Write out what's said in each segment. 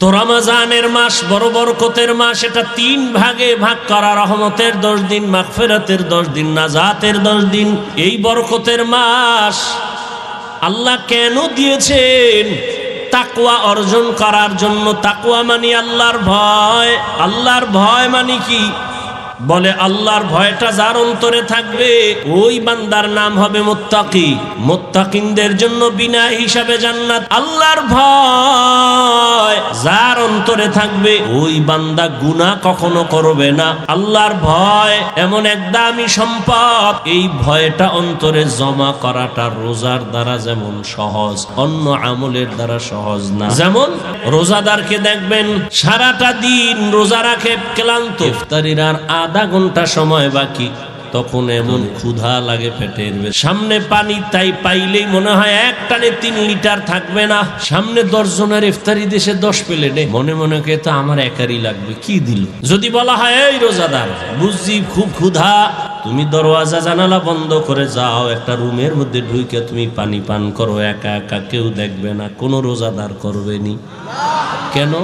তো রমাজানের মাস, বড় বরকতের মাস, এটা তিন ভাগে ভাগ করা, রহমতের দশ দিন, মাগফেরাতের দশ দিন, নাজাতের দশ দিন। এই বরকতের মাস আল্লাহ কেন দিয়েছেন? তাকুয়া অর্জন করার জন্য। তাকুয়া মানি আল্লাহর ভয়। আল্লাহর ভয় মানি কি? বলে, আল্লাহর ভয়টা যার অন্তরে থাকবে, ওই বান্দার নাম হবে মোত্তাকি। মোত্তাকিনদের জন্য বিনা হিসাবে জান্নাত। আল্লাহর ভয় যার অন্তরে থাকবে, ওই বান্দা গুনাহ কখনো করবে না। আল্লাহর ভয় এমন এক দামি সম্পদ, এই ভয়টা অন্তরে জমা করাটা রোজার দ্বারা যেমন সহজ, অন্য আমলের দ্বারা সহজ না। যেমন, রোজাদারকে দেখবেন, সারাটা দিন রোজা রাখে ক্লান্ত। ইফতারির আর আধা ঘণ্টা সময় বাকি, তখন এমন ক্ষুধা লাগে পেটের সামনে পানি তাই পাইলেই মনে হয় এক টানে তিন লিটার থাকবে না। সামনে দশ জনের ইফতারি দেশে দশ প্লেটে। মনে মনে কে তো আমার একারই লাগবে, কি দিল? যদি বলা হয়, এই রোজাদার, বুঝছি খুব ক্ষুধা। তুমি দরওয়াজা জানালা বন্ধ করে যাও, একটা রুমের মধ্যে ঢুকে তুমি পানি পান করো, একা একা কেউ দেখবে না, কোনো রোজাদার করবে নি। কেন?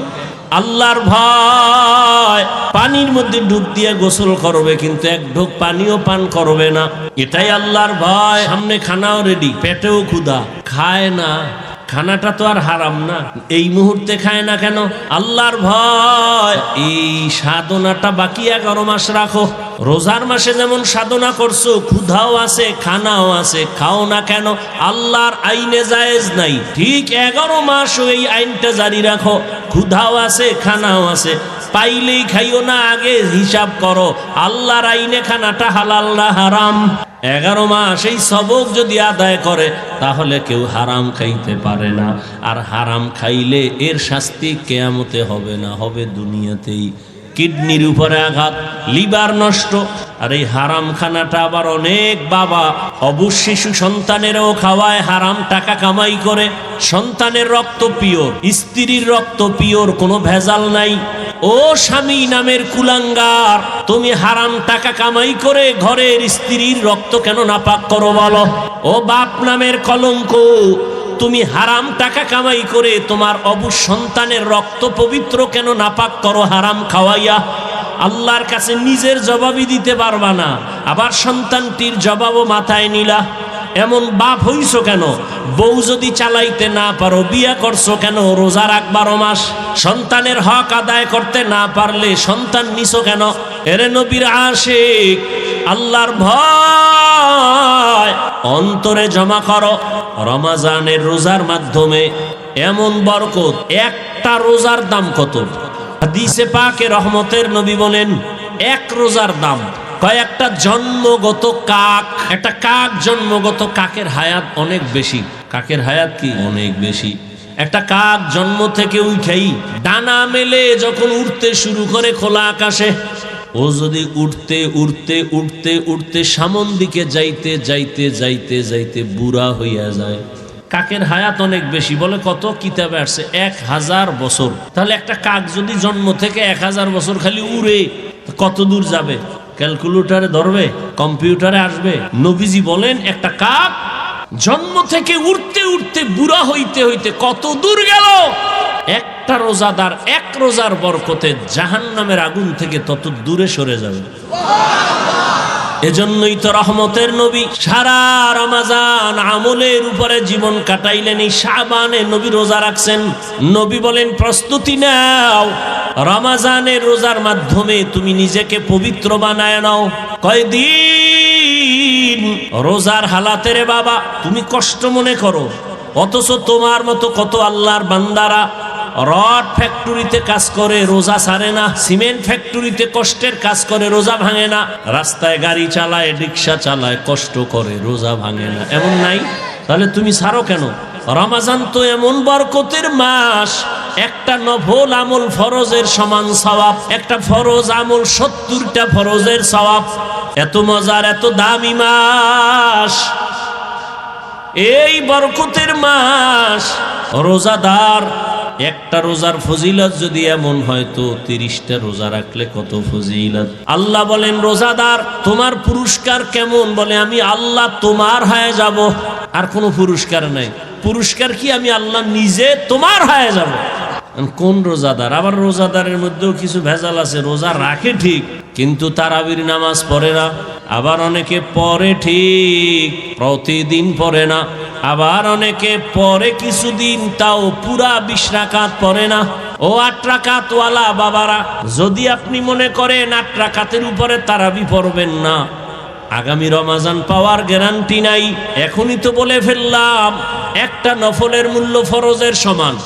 আল্লাহর ভয়। পানির মধ্যে ডুব দিয়ে গোসল করবে, কিন্তু এক ঢোক পানিও পান করবে না। এটাই আল্লাহর ভয়। সামনে খানাও রেডি পেটেও ক্ষুধা। খায় না। খানাটা তো আর হারাম না। এই মুহূর্তে খায় না কেন? আল্লাহর ভয়। এই সাধনাটা বাকি এগারো মাস রাখো। রোজার মাসে যেমন সাধনা করছ, ক্ষুধাও আছে, খানাও আছে, খাও না কেন? আল্লাহর আইনে জায়েজ নাই। ঠিক এগারো মাস এই আইনটা জারি রাখো। ক্ষুধাও আছে, খানাও আছে। পাইলেই খাইও না, আগে হিসাব করো। আল্লাহর আইনে খানাটা হালাল না হারাম? এগারো মাস এই সবক যদি আদায় করে, তাহলে কেউ হারাম খাইতে পারে না। আর হারাম খাইলে এর শাস্তি কেয়ামতে হবে না, হবে দুনিয়াতেই। কিডনির উপরে আঘাত, লিভার নষ্ট। আর এই হারাম খানাটা আবার অনেক বাবা অবুজ শিশু সন্তানেরও খাওয়ায়, হারাম টাকা কামাই করে। সন্তানের রক্ত পিওর, স্ত্রীর রক্ত পিওর, কোনো ভেজাল নাই। ও স্বামী নামের কুলাঙ্গার, তুমি হারাম টাকা কামাই করে ঘরের স্ত্রীর রক্ত কেন নাপাক করো বলো? ও বাপ নামের কলঙ্ক তুমি হারাম টাকা কামাই করে তোমার অবুজ সন্তানের রক্ত পবিত্র কেন নাপাক করো হারাম খাওয়াইয়া? আল্লাহর কাছে নিজের জবাবই দিতে পারবা না। আবার সন্তানটির জবাবও মাথায় নিলা। এমন বাপ হইছো কেন? বউ যদি চালাইতে না পারো, বিয়া করছ কেন? রোজা রাখ বারো মাস। সন্তানের হক আদায় করতে না পারলে সন্তান নিছো কেন? এরে নবীর আশেক, আল্লাহর ভয়। অন্তরে জমা করো। রমাজানের রোজার মাধ্যমে এমন বরকত, একটা রোজার দাম কত? হাদিসে পাকে রহমতের নবী বলেন, এক রোজার দাম। কয়েকটা জন্মগত কাক, একটা কাক জন্মগত কাকের হায়াত অনেক বেশি। কাকের হায়াত কি? অনেক বেশি। একটা কাক জন্ম থেকে উঠেই ডানা মেলে যখন উঠতে শুরু করে খোলা আকাশে ও যদি উঠতে উঠতে উঠতে উঠতে সামন দিকে যাইতে যাইতে যাইতে যাইতে বুড়া হইয়া যায়। কাকের হায়াত অনেক বেশি, বলে কত কিতাবে আসছে? এক হাজার বছর। তাহলে একটা কাক যদি জন্ম থেকে এক হাজার বছর খালি উড়ে কত দূর যাবে? ক্যালকুলেটারে ধরবে, কম্পিউটারে আসবে। নবীজি বলেন, একটা কাক জন্ম থেকে উঠতে উঠতে, বুড়া হইতে হইতে কত দূর গেল? একটা রোজাদার এক রোজার বরকতে জাহান নামের আগুন থেকে তত দূরে সরে যাবে। এজন্যই তো রহমতের নবী সারা রমাজান আমলের উপরে জীবন কাটাইলেন। এই শাবানে নবী রোজা রাখছেন। নবী বলেন, প্রস্তুতি নাও। রমাজানের রোজার মাধ্যমে তুমি নিজেকে পবিত্র বানায় নাও। কয়দিন রোজার হালাতে রে বাবা, তুমি কষ্ট মনে করো। অথচ তোমার মতো কত আল্লাহর বান্দারা রড ফ্যাক্টরিতে কাজ করে, রোজা সারে না। সিমেন্ট ফ্যাক্টরিতে কষ্টের কাজ করে, রোজা ভাঙে না। রাস্তায় গাড়ি চালায়, রিক্সা চালায়, কষ্ট করে, রোজা ভাঙে না। এমন নাই? তাহলে তুমি ছাড়ো কেন? রমাজান তো এমন বরকতের মাস। একটা নফল আমল ফরজের সমান সওয়াব, একটা ফরজ আমল সত্তরটা ফরজের সওয়াব। এত মজার, এত দামি মাস। এই বরকতের মাস। রোজাদার, একটা রোজার ফজিলত যদি এমন হয় তো তিরিশটা রোজা রাখলে কত ফজিলত? আল্লাহ বলেন, রোজাদার, তোমার পুরস্কার কেমন? বলে, আমি আল্লাহ তোমার হয়ে যাব। আর কোনো পুরস্কার নাই। পুরস্কার কি? আমি আল্লাহ নিজে তোমার হয়ে যাব। কোন রোজাদার? আবার রোজাদারের মধ্যেও কিছু ভেজাল আছে, রোজা রাখে ঠিক, কিন্তু তারাবির নামাজ পড়ে না, আবার অনেকে পরে ঠিক, প্রতিদিন পড়ে না, আবার অনেকে পরে কিছুদিন, তাও পুরা বিশ রাকাত পড়ে না। ও আট রাকাত ওয়ালা বাবারা, যদি আপনি মনে করেন আট রাকাতের উপরে তারাবি পড়বেন না, আগামী রমাজান পাওয়ার গ্যারান্টি নাই, এখনই তো বলে ফেললাম, একটা নফলের মূল্য ফরজের সমান।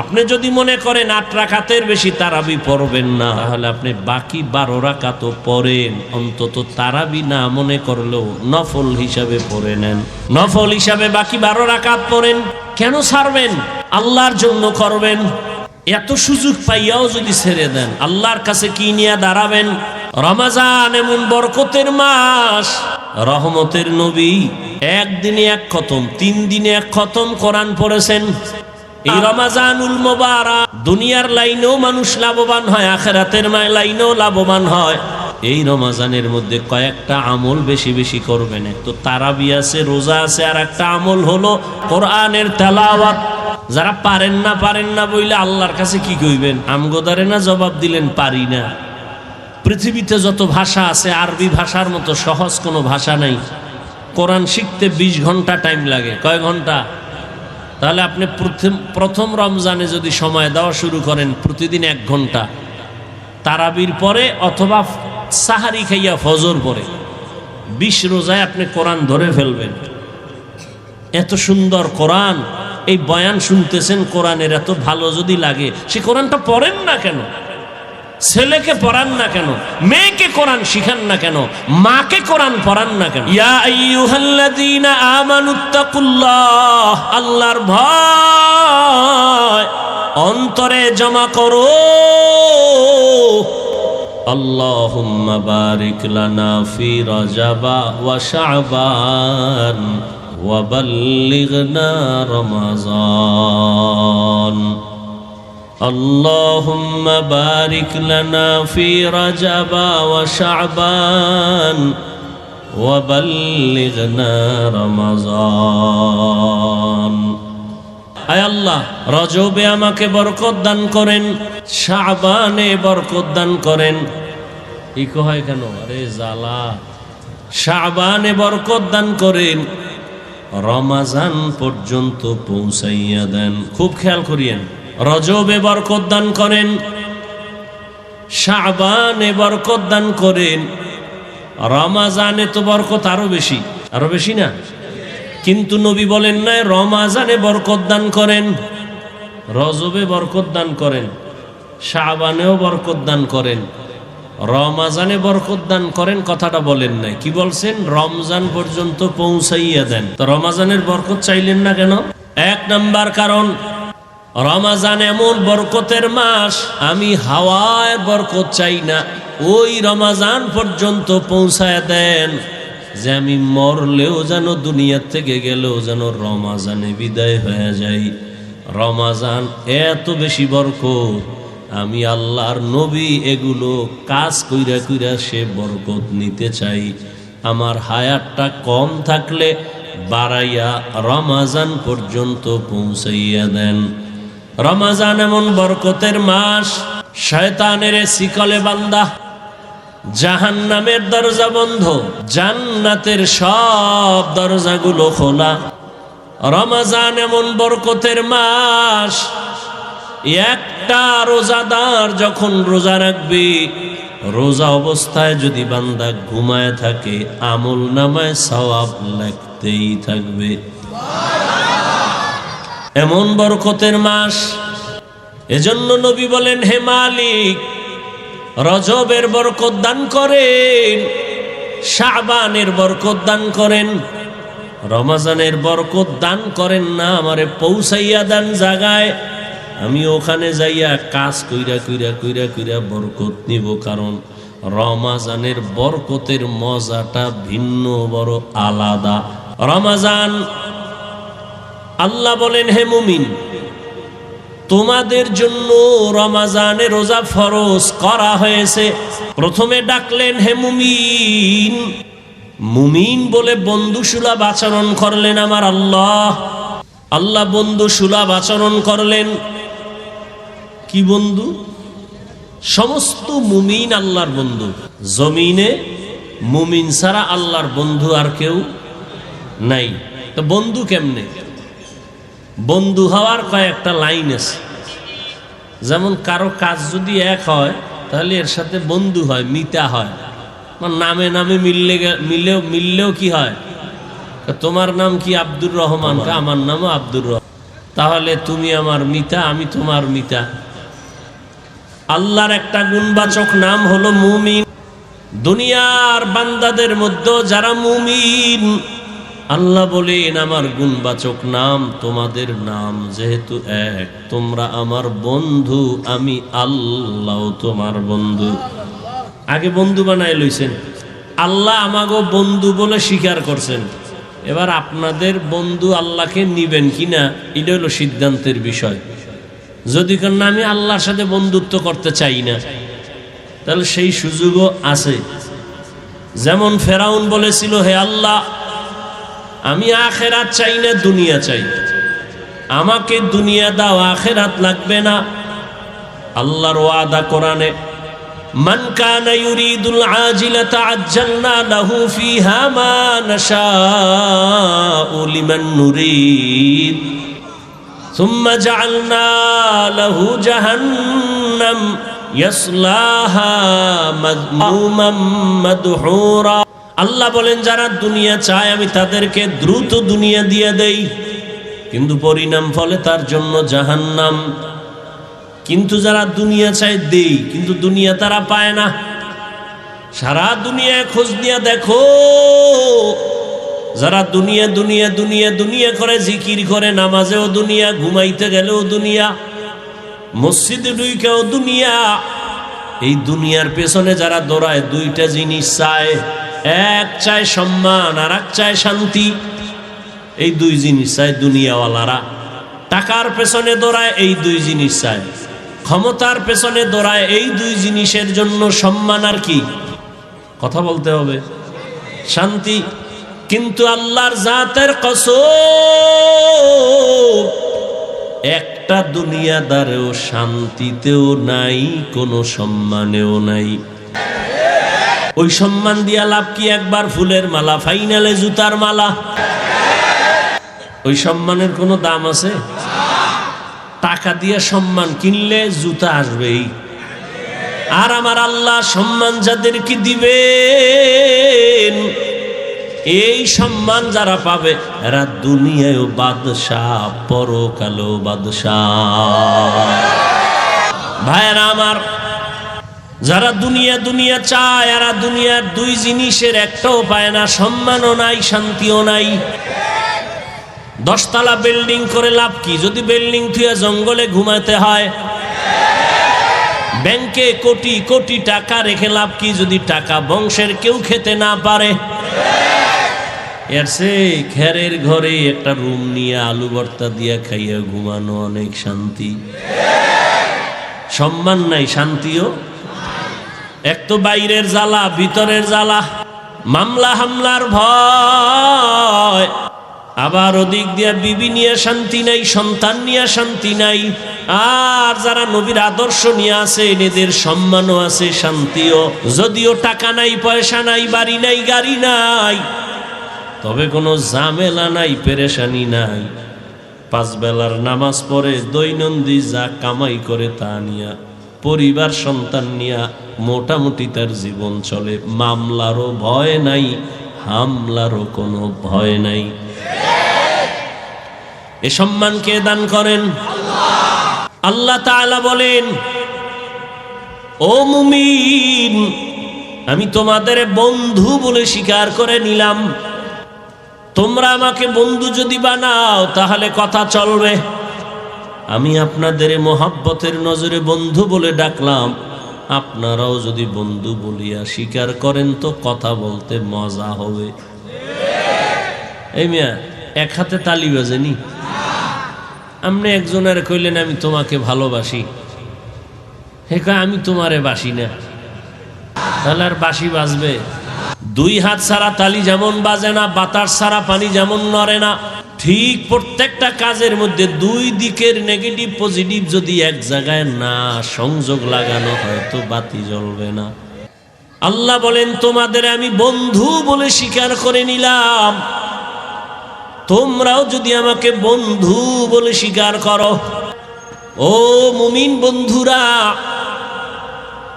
আপনি যদি মনে করেন আট রাকাতের বেশি তারাবি পড়বেন না, তাহলে আপনি বাকি বারো রাকাতও পড়েন। অন্তত তারাবি না মনে করলেও নফল হিসাবে পড়ে নেন। নফল হিসাবে বাকি বারো রাকাত পড়েন, কেন ছাড়বেন? আল্লাহর জন্য করবেন। এত সুযোগ পাইয়াও যদি ছেড়ে দেন, আল্লাহর কাছে কি নিয়ে দাঁড়াবেন? রমাজান এমন বরকতের মাস, রহমতের নবী। একদিনে এক খতম, তিন দিনে এক খতম কোরআন পড়েছেন। এই রমাজানুল মোবারা দুনিয়ার লাইনেও মানুষ লাভবান হয়, আখেরাতের লাইনেও লাভবান হয়। এই রমাজানের মধ্যে কয়েকটা আমল বেশি বেশি করবেন। তো তারাবি আছে, রোজা আছে, আর একটা আমল হলো কোরআনের তেলাওয়াত। যারা পারেন না পারেন না বইলে আল্লাহর কাছে কি কইবেন? আমগোদারে না জবাব দিলেন, পারি না। পৃথিবীতে যত ভাষা আছে, আরবি ভাষার মতো সহজ কোনো ভাষা নাই। কোরআন শিখতে ২০ ঘণ্টা টাইম লাগে। কয় ঘণ্টা? তাহলে আপনি প্রথম প্রথম রমজানে যদি সময় দেওয়া শুরু করেন, প্রতিদিন এক ঘণ্টা। তারাবির পরে অথবা সাহারি খাইয়া ফজর পরে। বিশ রোজায় আপনি কোরআন ধরে ফেলবেন। এত সুন্দর কোরআন, এই বয়ান শুনতেছেন কোরআনের, এত ভালো যদি লাগে। সে কোরআনটা পড়েন না কেন? ছেলেকে পড়ান না কেন? মেয়েকে কোরআন শিখান না কেন? মাকে কোরআন পড়ান না কেন? আল্লাহর ভয় অন্তরে জমা করো। আল্লাহুম্মা বারিক লানা ফি রাজাবা ওয়া শাবান ওয়া اللهم بارك لنا في رجب وشعبان وبلغنا رمضان আয় আল্লাহ রজবে আমাকে বরকত দান করেন শাবানে বরকত দান করেন ইকো হয় কেন আরে জালা শাবানে বরকত দান করেন রমাজান পর্যন্ত পৌঁছাইয়া দেন খুব খেয়াল করিয়েন রজবে বরকত দান করেন, শাবানে বরকত দান করেন, রমাজানে তো বরকত আরও বেশি আরও বেশি না? কিন্তু নবী বলেন নাই, রমাজানে বরকত দান করেন, রজবে বরকত দান করেন, শাবানেও বরকত দান করেন, রমাজানে বরকত দান করেন কথাটা বলেন নাই। কি বলছেন? রমজান পর্যন্ত পৌঁছাইয়া দেন। তো রমাজানের বরকত চাইলেন না কেন? এক নাম্বার কারণ রমাজান এমন বরকতের মাস, আমি হাওয়ায় বরকত চাই না। ওই রমাজান পর্যন্ত পৌঁছায় দেন যে আমি মরলেও যেন দুনিয়ার থেকে গেলেও যেন রমাজানে বিদায় হয়ে যাই। রমাজান এত বেশি বরকত, আমি আল্লাহর নবী এগুলো কাজ কইরা কইরা সে বরকত নিতে চাই। আমার হায়ারটা কম থাকলে বাড়াইয়া রমাজান পর্যন্ত পৌঁছাইয়া দেন। রমাজান এমন বরকতের মাস, শয়তানের শিকলে বান্দা। জাহান নামের দরজা বন্ধ, জান্নাতের সব দরজাগুলো খোলা। রমাজান এমন বরকতের মাস, একটা রোজাদার যখন রোজা রাখবে, রোজা অবস্থায় যদি বান্দা ঘুমায় থাকে, আমল নামায় সওয়াব লাগতেই থাকবে। এমন বরকতের মাস। এজন্য নবী বলেন, হে মালিক, রজবের বরকত দান করেন, শাবানের বরকত দান করেন, রমাজানের বরকত দান করেন না, আমারে পৌঁছাইয়া দান জাগায় আমি ওখানে যাইয়া কাজ কইরা কইরা কইরা কইরা বরকত নিব, কারণ রমাজানের বরকতের মজাটা ভিন্ন, বড় আলাদা। রমাজান আল্লাহ বলেন, হে মুমিন, তোমাদের জন্য রমাজানে রোজা ফরজ করা হয়েছে। প্রথমে ডাকলেন, হে মুমিন মুমিন বলে বন্ধু সুলভ আচরণ করলেন আমার আল্লাহ। আল্লাহ বন্ধু সুলভ আচরণ করলেন। কি বন্ধু? সমস্ত মুমিন আল্লাহর বন্ধু। জমিনে মুমিন ছাড়া আল্লাহর বন্ধু আর কেউ নাই। তো বন্ধু কেমনে? বন্ধু হওয়ার কয়েকটা লাইন আছে। যেমন কারও কাজ যদি এক হয়, তাহলে এর সাথে বন্ধু হয়, মিতা হয়। আমার নামে নামে মিললে মিললেও মিললেও কি হয়? তোমার নাম কি আব্দুর রহমান? আমার নামও আব্দুর রহমান। তাহলে তুমি আমার মিতা, আমি তোমার মিতা। আল্লাহর একটা গুণবাচক নাম হলো মুমিন। দুনিয়ার বান্দাদের মধ্যে যারা মুমিন আল্লাহ বলেন, আমার গুণবাচক নাম তোমাদের নাম যেহেতু এক, তোমরা আমার বন্ধু, আমি আল্লাহ তোমার বন্ধু। আগে বন্ধু বানায় লইছেন। আল্লাহ আমাগো বন্ধু বলে স্বীকার করছেন। এবার আপনাদের বন্ধু আল্লাহকে নিবেন কিনা, এটা হলো সিদ্ধান্তের বিষয়। যদি কেন আমি আল্লাহর সাথে বন্ধুত্ব করতে চাই না, তাহলে সেই সুযোগও আছে। যেমন ফেরাউন বলেছিল, হে আল্লাহ আমি আখেরাত চাই না দুনিয়া চাই আমাকে দুনিয়া দাও আখেরাত লাগবে না আল্লাহর ওয়াদা কোরআনে من كان يريد العاجلة عجلنا له فيها ما نشاء لمن نريد ثم جعلنا له جهنم يصلاها مذموما مدحورا আল্লাহ বলেন, যারা দুনিয়া চায়, আমি তাদেরকে দ্রুত দুনিয়া দিয়ে দেই। কিন্তু পরিণাম ফলে তার জন্য জাহান্নাম। কিন্তু যারা দুনিয়া চায়, দেই। কিন্তু দুনিয়া তারা পায় না। সারা দুনিয়ায় খোঁজ নিয়ে দেখো, যারা দুনিয়া দুনিয়া দুনিয়া দুনিয়া করে, জিকির করে, নামাজেও দুনিয়া, ঘুমাইতে গেলেও দুনিয়া, মসজিদে ডুইকেও দুনিয়া। এই দুনিয়ার পেছনে যারা দৌড়ায়, দুইটা জিনিস চায়। এক চায় সম্মান আর এক চায় শান্তি। এই দুই জিনিস চায় দুনিয়াওয়ালারা। টাকার পেছনে দৌড়ায়, এই দুই জিনিস চায়। ক্ষমতার পেছনে দৌড়ায়, এই দুই জিনিসের জন্য সম্মান আর কি? কথা বলতে হবে। শান্তি। কিন্তু আল্লাহর জাতের কসম, একটা দুনিয়াদারেও শান্তিতেও নাই, কোনো সম্মানেও নাই। ওই সম্মান দিয়া লাভ কি একবার? ফুলের মালা, ফাইনালে জুতার মালা। ওই সম্মানের কোনো দাম আছে? টাকা দিয়ে সম্মান কিনলে জুতা আসবেই। আর আমার আল্লাহ সম্মান যাদের যাদেরকে দিবেন, এই সম্মান যারা পাবে, এরা দুনিয়ায় বাদশাহ, পরকালেও বাদশাহ। ভাইরা আমার যারা দুনিয়া দুনিয়া চায় এরা দুনিয়ার দুই জিনিসের একটাও পায় না, সম্মানও নাই, শান্তিও নাই। দশতলা বিল্ডিং করে লাভ কি? যদি বিল্ডিং থুয়ে জঙ্গলে ঘুমাতে হয়, ব্যাংকে কোটি কোটি টাকা রেখে লাভ কি? যদি টাকা বংশের কেউ খেতে না পারে, এর খেরের ঘরে একটা রুম নিয়ে আলু ভর্তা দিয়া খাইয়া ঘুমানো অনেক শান্তি। সম্মান নাই, শান্তিও এক তো বাইরের জ্বালা, ভিতরের জ্বালা, মামলা হামলার ভয়। আবার ওদিক দিয়া বিবি নিয়ে শান্তি নাই, সন্তান নিয়ে শান্তি নাই। আর যারা নবীর আদর্শ নিয়ে আছে, এদের সম্মানও আছে, শান্তিও। যদিও টাকা নাই, পয়সা নাই, বাড়ি নাই, গাড়ি নাই, তবে কোনো ঝামেলা নাই, পেরেশানি নাই। পাঁচ বেলার নামাজ পড়ে দৈনন্দিন যা কামাই করে তা নিয়া পরিবার সন্তান নিয়া মোটামুটি তার জীবন চলে। মামলারও ভয় নাই, হামলারও কোনো ভয় নাই। এ সম্মান কে দান করেন? আল্লাহ তাআলা বলেন, ও মুমিন, আমি তোমাদের বন্ধু বলে স্বীকার করে নিলাম। তোমরা আমাকে বন্ধু যদি বানাও, তাহলে কথা চলবে। আমি আপনাদের মোহাব্বতের নজরে বন্ধু বলে ডাকলাম। আপনারাও যদি বন্ধু বলিয়া স্বীকার করেন তো কথা বলতে মজা হবে। এই মিয়া, এক হাতে তালি বাজেনি? আপনি একজনের কইলেন, আমি তোমাকে ভালোবাসি। হে আমি তোমারে বাসি না। তাহলে আর বাসি বাজবে? দুই হাত ছাড়া তালি যেমন বাজে না, বাতাস ছাড়া পানি যেমন নড়ে না। ঠিক প্রত্যেকটা কাজের মধ্যে দুই দিকের নেগেটিভ পজিটিভ যদি এক জায়গায় না সংযোগ লাগানো হয় তো বাতি জ্বলবে না। আল্লাহ বলেন, তোমাদের আমি বন্ধু বলে স্বীকার করে নিলাম। তোমরাও যদি আমাকে বন্ধু বলে স্বীকার করো। ও মুমিন বন্ধুরা,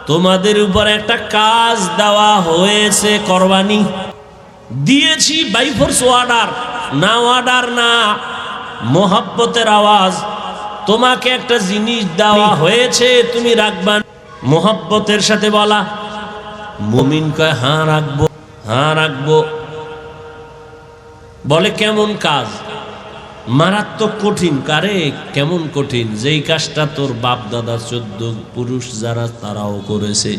তোমাদের উপর একটা কাজ দেওয়া হয়েছে, করবানি। দিয়েছি বাই ফোর্স অর্ডার না অর্ডার, না মোহাব্বতের আওয়াজ। তোমাকে একটা জিনিস দেওয়া হয়েছে, তুমি রাখবা মোহাব্বতের সাথে বলা, মুমিন কয় হ্যাঁ রাখব হ্যাঁ রাখব। বলে, কেমন কাজ? মারাত্মক কঠিন। কারে, কেমন কঠিন? যেই কাজটা তোর বাপ দাদা চোদ্দ পুরুষ যারা, তারাও করেছে।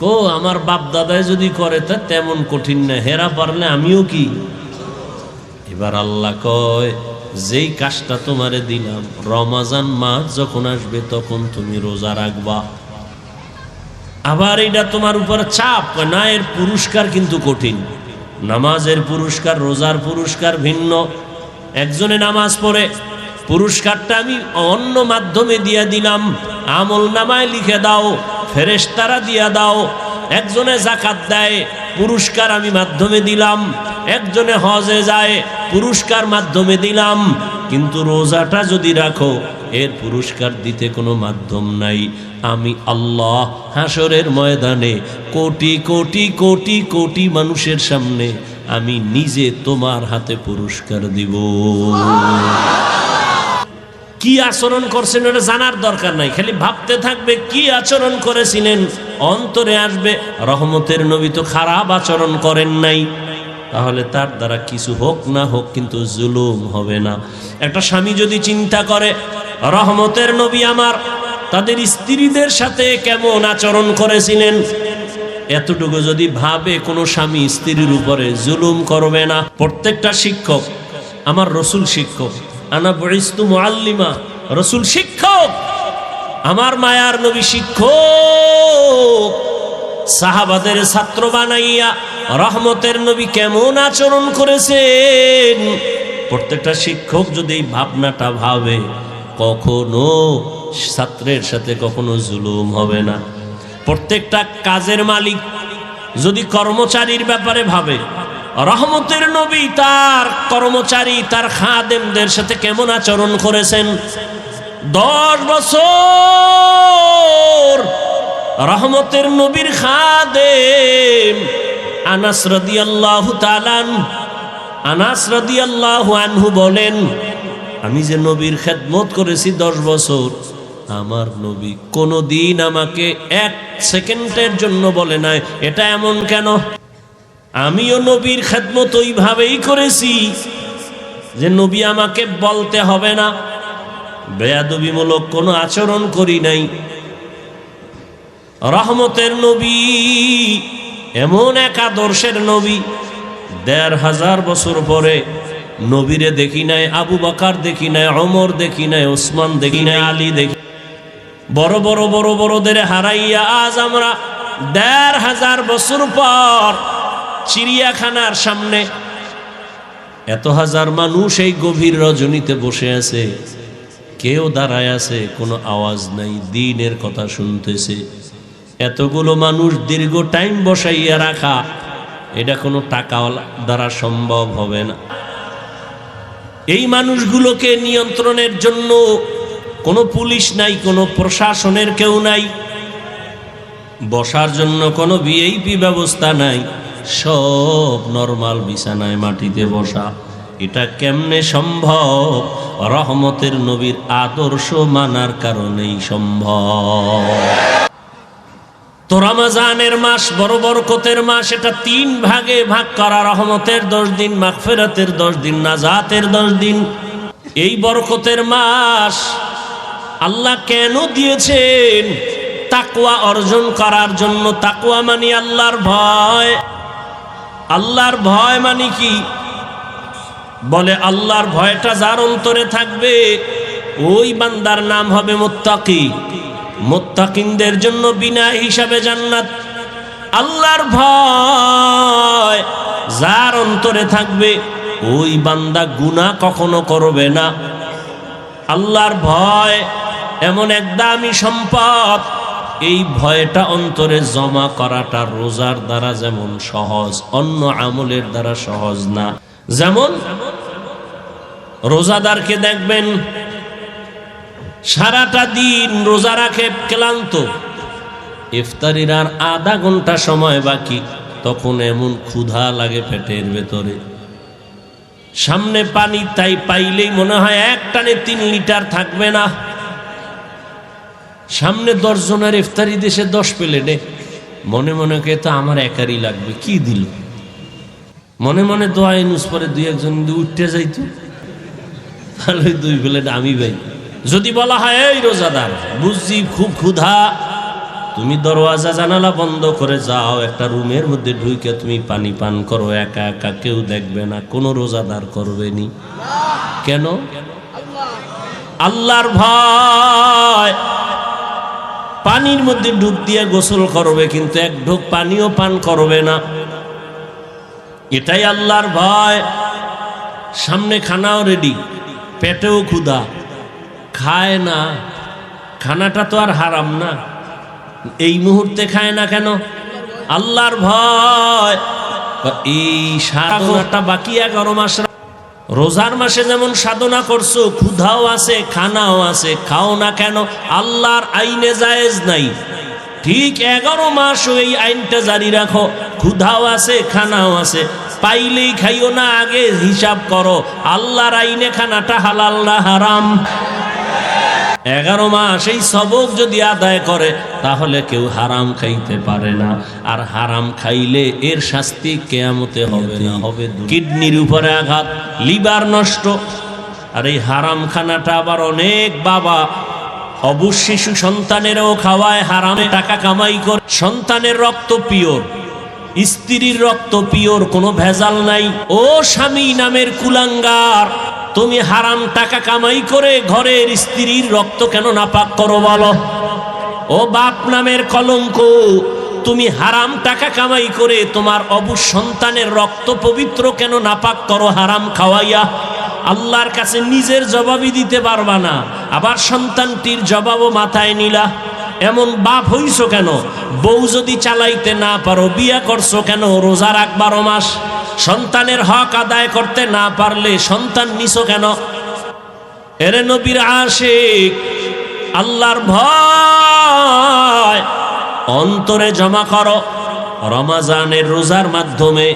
কো, আমার বাপ দাদাই যদি করে, তা তেমন কঠিন না। হেরা পারলে আমিও কি এবার আল্লাহ কয়, যেই কাজটা তোমারে দিলাম, রমাজান মাস যখন আসবে তখন তুমি রোজা রাখবা। আবার এটা তোমার উপর চাপ না, এর পুরস্কার কিন্তু কঠিন। নামাজের পুরস্কার, রোজার পুরস্কার ভিন্ন। একজনে নামাজ পড়ে, পুরস্কারটা আমি অন্য মাধ্যমে দিয়ে দিলাম, আমল নামায় লিখে দাও ফেরেস্তারা দিয়া দাও, একজনে জাকাত দেয় পুরস্কার আমি মাধ্যমে দিলাম। একজনে হজে যায়, পুরস্কার মাধ্যমে দিলাম। কিন্তু রোজাটা যদি রাখো, এর পুরস্কার দিতে কোনো মাধ্যম নাই। আমি আল্লাহ হাসরের ময়দানে কোটি কোটি কোটি কোটি মানুষের সামনে আমি নিজে তোমার হাতে পুরস্কার দিব। কি আচরণ করছেন ওটা জানার দরকার নাই। খালি ভাবতে থাকবে, কি আচরণ করেছিলেন? অন্তরে আসবে, রহমতের নবী তো খারাপ আচরণ করেন নাই। তাহলে তার দ্বারা কিছু হোক না হোক কিন্তু জুলুম হবে না। একটা স্বামী যদি চিন্তা করে, রহমতের নবী আমার, তাদের স্ত্রীদের সাথে কেমন আচরণ করেছিলেন? এতটুকু যদি ভাবে, কোনো স্বামী স্ত্রীর উপরে জুলুম করবে না। প্রত্যেকটা শিক্ষক, আমার রসুল শিক্ষক, আনা বরিস্তু মোয়াল্লিমা রসুল শিক্ষক। আমার মায়ার নবী শিক্ষক, সাহাবাদের ছাত্র বানাইয়া রহমতের নবী কেমন আচরণ করেছেন? প্রত্যেকটা শিক্ষক যদি এই ভাবনাটা ভাবে, কখনো ছাত্রের সাথে কখনো জুলুম হবে না। প্রত্যেকটা কাজের মালিক যদি কর্মচারীর ব্যাপারে ভাবে, রহমতের নবী তার কর্মচারী, তার খাদেমদের সাথে কেমন আচরণ করেছেন? দশ বছর রহমতের নবীর খাদেম। আনাস রাদিয়াল্লাহু তালান আনাস রদি আল্লাহ আনহু বলেন, আমি যে নবীর খেদমত করেছি দশ বছর, আমার নবী কোনো দিন আমাকে এক সেকেন্ডের জন্য বলে নাই। এটা এমন কেন? আমিও নবীর খেদমত ওইভাবেই করেছি যে নবী আমাকে বলতে হবে না। বেয়াদবিমূলক কোনো আচরণ করি নাই। রহমতের নবী, এমন এক আদর্শের নবী, দেড় হাজার বছর পরে নবীরে দেখি নাই, আবু বাকার দেখি নাই অমর দেখি নাই, ওসমান দেখি নাই, আলী দেখি বড় বড় বড় বড়দের হারাইয়া আজ আমরা দেড় হাজার বছর পর চিড়িয়াখানার সামনে এত হাজার মানুষ এই গভীর রজনীতে বসে আছে। কেউ দাঁড়ায় আছে, কোনো আওয়াজ নাই, দিনের কথা শুনতেছে। এতগুলো মানুষ দীর্ঘ টাইম বসাইয়া রাখা, এটা কোনো টাকা দ্বারা সম্ভব হবে না। এই মানুষগুলোকে নিয়ন্ত্রণের জন্য কোনো পুলিশ নাই, কোনো প্রশাসনের কেউ নাই। বসার জন্য কোনো ভিআইপি ব্যবস্থা নাই। সব নর্মাল বিছানায় মাটিতে বসা। এটা কেমনে সম্ভব? রহমতের নবীর আদর্শ মানার কারণেই সম্ভব। তো রমাজানের মাস বড় বরকতের মাস, এটা তিন ভাগে ভাগ করা। রহমতের দশ দিন, মাগফেরাতের দশ দিন, নাজাতের দশ দিন। এই বরকতের মাস আল্লাহ কেন দিয়েছেন? তাকুয়া অর্জন করার জন্য। তাকুয়া মানি আল্লাহর ভয়। আল্লাহর ভয় মানে কি? বলে, আল্লাহর ভয়টা যার অন্তরে থাকবে, ওই বান্দার নাম হবে মোত্তাকি। মোত্তাকিনদের জন্য বিনা হিসাবে জান্নাত। আল্লাহর ভয় যার অন্তরে থাকবে, ওই বান্দা গুনাহ কখনো করবে না। আল্লাহর ভয় এমন এক দামি সম্পদ, এই ভয়টা অন্তরে জমা করাটা রোজার দ্বারা যেমন সহজ, অন্য আমলের দ্বারা সহজ না। যেমন রোজাদারকে দেখবেন, সারাটা দিন রোজা রাখে ক্লান্ত। ইফতারির আর আধা ঘণ্টা সময় বাকি, তখন এমন ক্ষুধা লাগে পেটের ভেতরে। সামনে পানি তাই পাইলেই মনে হয় এক টানে তিন লিটার থাকবে না। সামনে দশ জনের ইফতারি দেশে দশ প্লেটে। মনে মনে কে তো আমার একারই লাগবে, কি দিল? মনে মনে দোয়া ইনুস পরে দুই একজন উঠতে যাইতো। তাহলে দুই প্লেট আমি ভাই। যদি বলা হয়, এই রোজাদার, বুঝছি খুব ক্ষুধা। তুমি দরওয়াজা জানালা বন্ধ করে যাও, একটা রুমের মধ্যে ঢুকে তুমি পানি পান করো, একা একা কেউ দেখবে না, কোনো রোজাদার করবে নি। কেন? আল্লাহর ভয়। পানির মধ্যে ডুব দিয়ে গোসল করবে, কিন্তু এক ঢোক পানিও পান করবে না। এটাই আল্লাহর ভয়। সামনে খানাও রেডি পেটেও ক্ষুধা। খায় না। খানাটা তো আর হারাম না। এই মুহূর্তে খায় না কেন? আল্লাহর ভয়। এই সাধনাটা বাকি এগারো মাস রোজার মাসে যেমন সাধনা করছ, ক্ষুধাও আছে, খানাও আছে, খাও না কেন? আল্লাহর আইনে জায়েজ নাই। ঠিক এগারো মাস এই আইনটা জারি রাখো। ক্ষুধাও আছে, খানাও আছে। পাইলেই খাইও না আগে হিসাব করো। আল্লাহর আইনে খানাটা হালাল না হারাম? এগারো মাস এই সবক যদি আদায় করে তাহলে কেউ হারাম খাইতে পারে না। আর হারাম খাইলে এর শাস্তি কেয়ামতে হবে না। হবে কিডনির উপরে আঘাত লিভার নষ্ট। আর এই হারাম খানাটা আবার অনেক বাবা অবুজ শিশু সন্তানেরও খাওয়ায় হারামে টাকা কামাই করে। সন্তানের রক্ত পিওর। স্ত্রীর রক্ত পিওর, কোনো ভেজাল নাই। ও স্বামী নামের কুলাঙ্গার, তুমি হারাম টাকা কামাই করে ঘরের স্ত্রীর রক্ত কেন নাপাক করো বলো? ও বাপ নামের কলঙ্ক, তুমি হারাম টাকা কামাই করে তোমার অবুজ সন্তানের রক্ত পবিত্র কেন নাপাক করো হারাম খাওয়াইয়া? আল্লাহর কাছে নিজের জবাবই দিতে পারবা না, আবার সন্তানটির জবাবও মাথায় নিলা। এমন বাপ হইছো কেন? বউ যদি চালাইতে না পারো, বিয়া করছ কেন? রোজা রাখ বারো মাস। সন্তানের হক আদায় করতে না পারলে সন্তান নিছো কেন? এরে নবীর আশিক, আল্লাহর ভয়। অন্তরে জমা করো। রমাজানের রোজার মাধ্যমে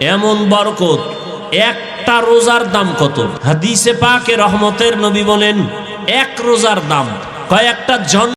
এমন বরকত, একটা রোজার দাম কত? হাদিসে পাকে রহমতের নবী বলেন, এক রোজার দাম। কয়েকটা জন